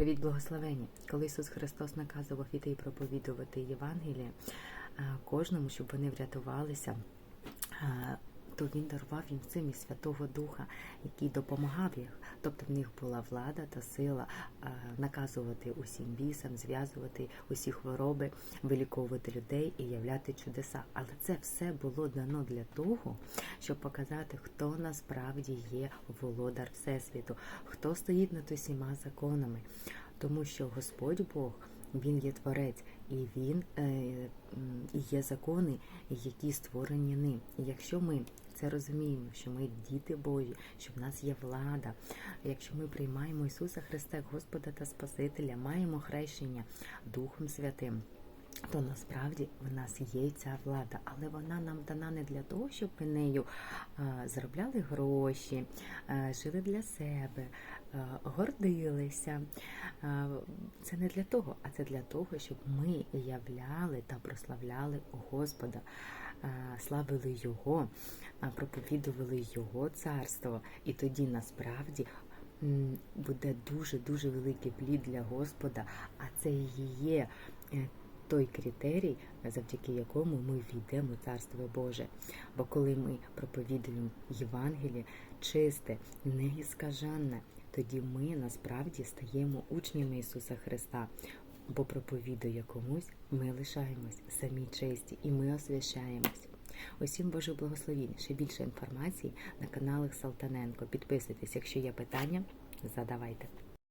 Привіт, благословені! Коли Ісус Христос наказував іти і проповідувати Євангеліє кожному, щоб вони врятувалися, то він дарував їм цим і Святого Духа, який допомагав їх. Тобто в них була влада та сила наказувати усім бісам, зв'язувати усі хвороби, виліковувати людей і являти чудеса. Але це все було дано для того, щоб показати, хто насправді є володар Всесвіту, хто стоїть над усіма законами. Тому що Господь Бог, Він є творець, і Він е, і є закони, які створені ним. І якщо ми це розуміємо, що ми діти Божі, що в нас є влада, якщо ми приймаємо Ісуса Христа Господа та Спасителя, маємо хрещення Духом Святим. То насправді в нас є ця влада, але вона нам дана не для того, щоб ми нею заробляли гроші, жили для себе, гордилися. Це не для того, а це для того, щоб ми являли та прославляли Господа, славили Його, проповідували Його царство. І тоді насправді буде дуже дуже великий плід для Господа, а це і є. Той критерій, завдяки якому ми війдемо Царство Боже. Бо коли ми проповідуємо Євангеліє чисте, неіскаженне, тоді ми насправді стаємо учнями Ісуса Христа. Бо проповідує комусь, ми лишаємось самі честі і ми освящаємось. Усім Божу благословіння. Ще більше інформації на каналах Салтаненко. Підписуйтесь, якщо є питання, задавайте.